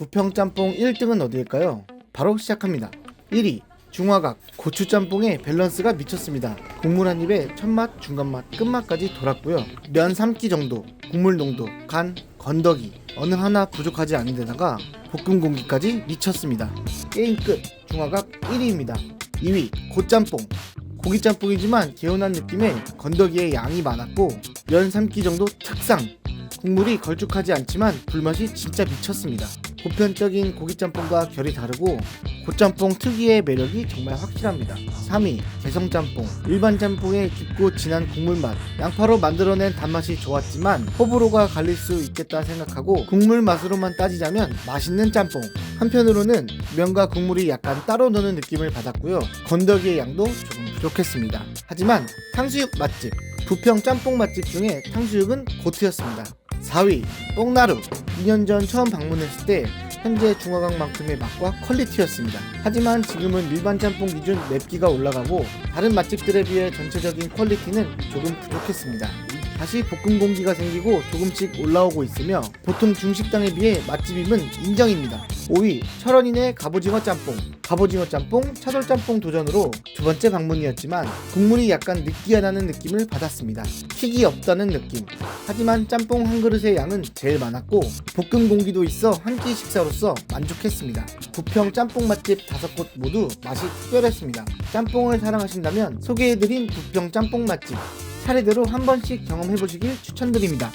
부평 짬뽕 1등은 어디일까요? 바로 시작합니다. 1위 중화각 고추 짬뽕의 밸런스가 미쳤습니다. 국물 한 입에 첫맛, 중간맛, 끝맛까지 돌았고요. 면 3끼 정도, 국물 농도, 간, 건더기 어느 하나 부족하지 않은 데다가 볶음 공기까지 미쳤습니다. 게임 끝 중화각 1위입니다. 2위 고짬뽕 고기 짬뽕이지만 개운한 느낌에 건더기에 양이 많았고 면 3끼 정도 특상 국물이 걸쭉하지 않지만 불맛이 진짜 미쳤습니다. 보편적인 고기짬뽕과 결이 다르고 고짬뽕 특유의 매력이 정말 확실합니다. 3위 개성짬뽕. 일반 짬뽕의 깊고 진한 국물맛. 양파로 만들어낸 단맛이 좋았지만 호불호가 갈릴 수 있겠다 생각하고 국물 맛으로만 따지자면 맛있는 짬뽕. 한편으로는 면과 국물이 약간 따로 노는 느낌을 받았고요. 건더기의 양도 조금 부족했습니다. 하지만 탕수육 맛집 부평 짬뽕 맛집 중에 탕수육은 고트였습니다 4위 뽕나루 2년 전 처음 방문했을 때 현재 중화강만큼의 맛과 퀄리티였습니다. 하지만 지금은 일반 짬뽕 기준 맵기가 올라가고 다른 맛집들에 비해 전체적인 퀄리티는 조금 부족했습니다. 다시 볶음 공기가 생기고 조금씩 올라오고 있으며 보통 중식당에 비해 맛집임은 인정입니다. 5위 철원인의 갑오징어 짬뽕 갑오징어 짬뽕 차돌 짬뽕 도전으로 두 번째 방문이었지만 국물이 약간 느끼하다는 느낌을 받았습니다. 킥이 없다는 느낌 하지만 짬뽕 한 그릇의 양은 제일 많았고 볶음 공기도 있어 한 끼 식사로서 만족했습니다. 부평 짬뽕 맛집 다섯 곳 모두 맛이 특별했습니다. 짬뽕을 사랑하신다면 소개해드린 부평 짬뽕 맛집 차례대로 한 번씩 경험해보시길 추천드립니다.